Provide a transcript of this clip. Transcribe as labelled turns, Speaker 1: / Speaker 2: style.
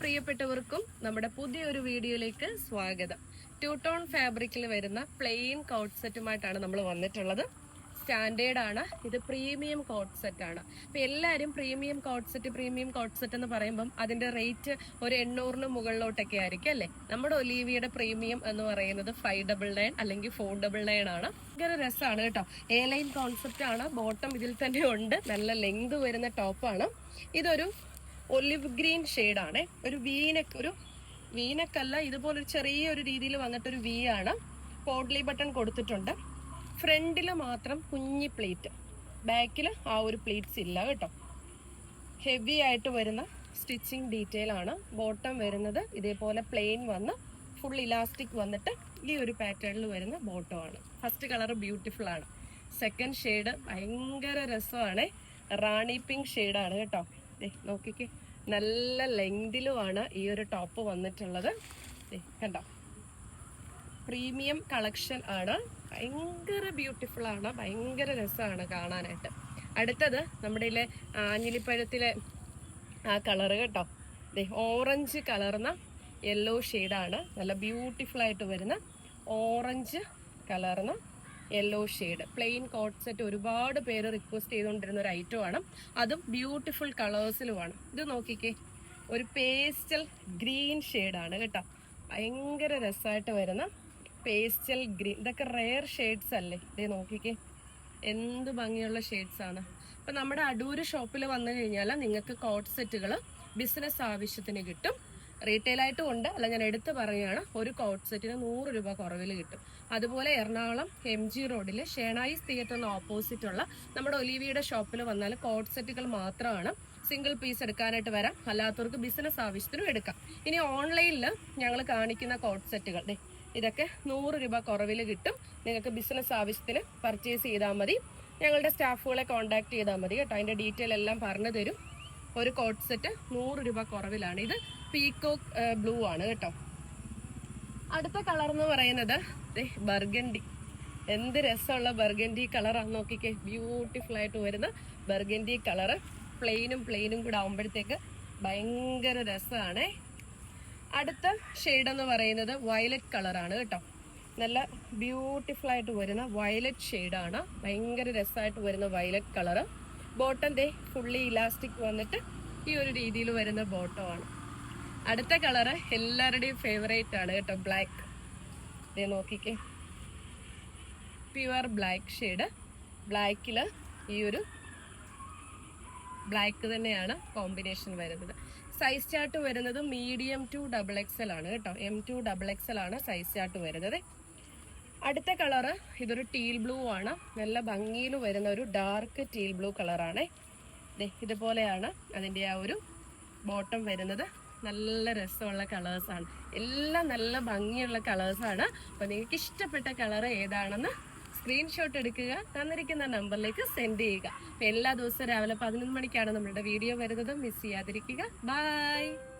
Speaker 1: പ്രിയപ്പെട്ടവർക്കും നമ്മുടെ പുതിയൊരു വീഡിയോയിലേക്ക് സ്വാഗതം. ടൂ ടോൺ ഫാബ്രിക്കിൽ വരുന്ന പ്ലെയിൻ കോട്ട് സെറ്റുമായിട്ടാണ് നമ്മൾ വന്നിട്ടുള്ളത്. സ്റ്റാൻഡേർഡ് ആണ്. ഇത് പ്രീമിയം കോട്ട് സെറ്റ് ആണ്. അപ്പൊ എല്ലാവരും premium coat set premium coat set എന്ന് പറയുമ്പം അതിന്റെ റേറ്റ് ഒരു എണ്ണൂറിന് മുകളിലോട്ടൊക്കെ ആയിരിക്കും അല്ലേ? നമ്മുടെ ഒലീവിയുടെ പ്രീമിയം എന്ന് പറയുന്നത് ഫൈവ് ഡബിൾ നയൻ അല്ലെങ്കിൽ ഫോർ ഡബിൾ നയൻ ആണ്. ഭയങ്കര രസമാണ് കേട്ടോ. എ ലൈൻ കോൺസെപ്റ്റ് ആണ്. ബോട്ടം ഇതിൽ തന്നെ ഉണ്ട്. നല്ല ലെങ്ത് വരുന്ന ടോപ്പാണ് ഇതൊരു ഒലിവ് ഗ്രീൻ ആണ് ഒരു വീനക്ക് ഒരു വീനക്കല്ല ഇതുപോലെ ഒരു ചെറിയൊരു രീതിയിൽ വന്നിട്ടൊരു വി ആണ്. പോഡ്ലി ബട്ടൺ കൊടുത്തിട്ടുണ്ട്. ഫ്രണ്ടിൽ മാത്രം കുഞ്ഞി പ്ലേറ്റ്. ബാക്കിൽ ആ ഒരു പ്ലേറ്റ്സ് ഇല്ല കേട്ടോ. ഹെവി ആയിട്ട് വരുന്ന സ്റ്റിച്ചിങ് ഡീറ്റെയിൽ ആണ്. ബോട്ടം വരുന്നത് ഇതേപോലെ പ്ലെയിൻ വന്ന് ഫുൾ ഇലാസ്റ്റിക് വന്നിട്ട് ഈ ഒരു പാറ്റേണിൽ വരുന്ന ബോട്ടം ആണ്. ഫസ്റ്റ് കളർ ബ്യൂട്ടിഫുൾ ആണ്. സെക്കൻഡ് ഷെയ്ഡ് ഭയങ്കര രസമാണ്. റാണി പിങ്ക് ഷെയ്ഡാണ് കേട്ടോ. നോക്കിക്കേ. നല്ല ലെങ്തിലുമാണ് ഈ ഒരു ടോപ്പ് വന്നിട്ടുള്ളത്. കണ്ടോ? പ്രീമിയം കളക്ഷൻ ആണ്. ഭയങ്കര ബ്യൂട്ടിഫുൾ ആണ്. ഭയങ്കര രസമാണ് കാണാനായിട്ട്. അടുത്തത് നമ്മുടെ ഇതിലെ ആഞ്ഞിലിപ്പഴത്തിലെ ആ കളറ് കേട്ടോ. ഓറഞ്ച് കലർന്ന യെല്ലോ ഷെയ്ഡാണ് നല്ല ബ്യൂട്ടിഫുൾ ആയിട്ട് വരുന്ന ഓറഞ്ച് കലർന്ന yellow shade plain coat set ഒരുപാട് പേര് റിക്വസ്റ്റ് ചെയ്തുകൊണ്ടിരുന്ന ഒരു ഐറ്റം ആണ്. അതും ബ്യൂട്ടിഫുൾ കളേഴ്സിലുമാണ് ഇത് നോക്കിക്കേ. ഒരു പേസ്റ്റൽ ഗ്രീൻ ഷെയ്ഡാണ് കേട്ടോ. ഭയങ്കര രസമായിട്ട് വരുന്ന പേസ്റ്റൽ ഗ്രീൻ ഇതൊക്കെ റെയർ ഷെയ്ഡ്സ് അല്ലേ? ഇതേ നോക്കിക്കേ. എന്ത് ഭംഗിയുള്ള ഷെയ്ഡ്സ് ആണ്. അപ്പം നമ്മുടെ അടൂര് ഷോപ്പിൽ വന്നു കഴിഞ്ഞാൽ നിങ്ങൾക്ക് കോട്ട് സെറ്റുകൾ ബിസിനസ് ആവശ്യത്തിന് കിട്ടും. റീറ്റെയിൽ ആയിട്ടും ഉണ്ട്. അല്ല ഞാൻ എടുത്തു പറയുകയാണ്. ഒരു കോട്ട് സെറ്റിന് നൂറ് രൂപ കുറവിൽ കിട്ടും. അതുപോലെ എറണാകുളം എം ജി റോഡിൽ ഷേണായിസ് തിയേറ്ററിന് ഓപ്പോസിറ്റ് ഉള്ള നമ്മുടെ ഒലിവിയുടെ ഷോപ്പിൽ വന്നാൽ കോട്ട് സെറ്റുകൾ മാത്രമാണ് സിംഗിൾ പീസ് എടുക്കാനായിട്ട് വരാം. അല്ലാത്തവർക്ക് ബിസിനസ് ആവശ്യത്തിനും എടുക്കാം. ഇനി ഓൺലൈനിൽ ഞങ്ങൾ കാണിക്കുന്ന കോട്ട് സെറ്റുകൾ ഇതൊക്കെ നൂറ് രൂപ കുറവിൽ കിട്ടും. നിങ്ങൾക്ക് ബിസിനസ് ആവശ്യത്തിന് പർച്ചേസ് ചെയ്താൽ മതി. ഞങ്ങളുടെ സ്റ്റാഫുകളെ കോൺടാക്ട് ചെയ്താൽ മതി കേട്ടോ. അതിന്റെ ഡീറ്റെയിൽ എല്ലാം പറഞ്ഞു തരും. ഒരു കോട്ട് സെറ്റ് നൂറ് രൂപ കുറവിലാണ്. ഇത് പീക്കോക്ക് ബ്ലൂ ആണ് കേട്ടോ. അടുത്ത കളർ എന്ന് പറയുന്നത് ബർഗൻഡി. എന്ത് രസമുള്ള ബർഗൻഡി കളറാണ് നോക്കിക്കേ. ബ്യൂട്ടിഫുൾ ആയിട്ട് വരുന്ന ബർഗൻഡി കളർ പ്ലെയിനും പ്ലെയിനും കൂടെ ആകുമ്പോഴത്തേക്ക് ഭയങ്കര രസമാണേ. അടുത്ത ഷെയ്ഡ് എന്ന് പറയുന്നത് വയലറ്റ് കളറാണ് കേട്ടോ. നല്ല ബ്യൂട്ടിഫുൾ ആയിട്ട് വരുന്ന വയലറ്റ് ഷെയ്ഡാണ് ഭയങ്കര രസമായിട്ട് വരുന്ന വയലറ്റ് കളറ് ബോട്ടം ദേ ഫുള്ളി ഇലാസ്റ്റിക് വന്നിട്ട് ഈ ഒരു രീതിയിൽ വരുന്ന ബോട്ടമാണ് അടുത്ത കളറ് എല്ലാവരുടെയും ഫേവറേറ്റ് ആണ് കേട്ടോ ബ്ലാക്ക് ദേ നോക്കിക്കേ. പ്യുവർ ബ്ലാക്ക് ഷെയ്ഡ് ബ്ലാക്കിൽ ഈ ഒരു ബ്ലാക്ക് തന്നെയാണ് കോമ്പിനേഷൻ വരുന്നത്. സൈസ് ചാർട്ട് വരുന്നത് മീഡിയം ടു ഡബിൾ എക്സൽ ആണ് കേട്ടോ. എം ടു ഡബിൾ എക്സൽ ആണ് സൈസ് ചാർട്ട് വരുന്നത്. അടുത്ത കളറ് ഇതൊരു ടീൽ ബ്ലൂ ആണ്. നല്ല ഭംഗിയിൽ വരുന്ന ഒരു ഡാർക്ക് ടീൽ ബ്ലൂ കളറാണ് ഇതുപോലെയാണ് അതിന്റെ ആ ഒരു ബോട്ടം വരുന്നത്. നല്ല രസമുള്ള കളേഴ്സാണ് എല്ലാം നല്ല ഭംഗിയുള്ള കളേഴ്സാണ് അപ്പോൾ നിങ്ങൾക്ക് ഇഷ്ടപ്പെട്ട കളർ ഏതാണെന്ന് സ്ക്രീൻഷോട്ട് എടുക്കുക തന്നിരിക്കുന്ന നമ്പറിലേക്ക് സെൻഡ് ചെയ്യുക. എല്ലാ ദിവസവും രാവിലെ പതിനൊന്ന് മണിക്കാണ് നമ്മളുടെ വീഡിയോ വരുന്നത്. മിസ് ചെയ്യാതിരിക്കുക. ബൈ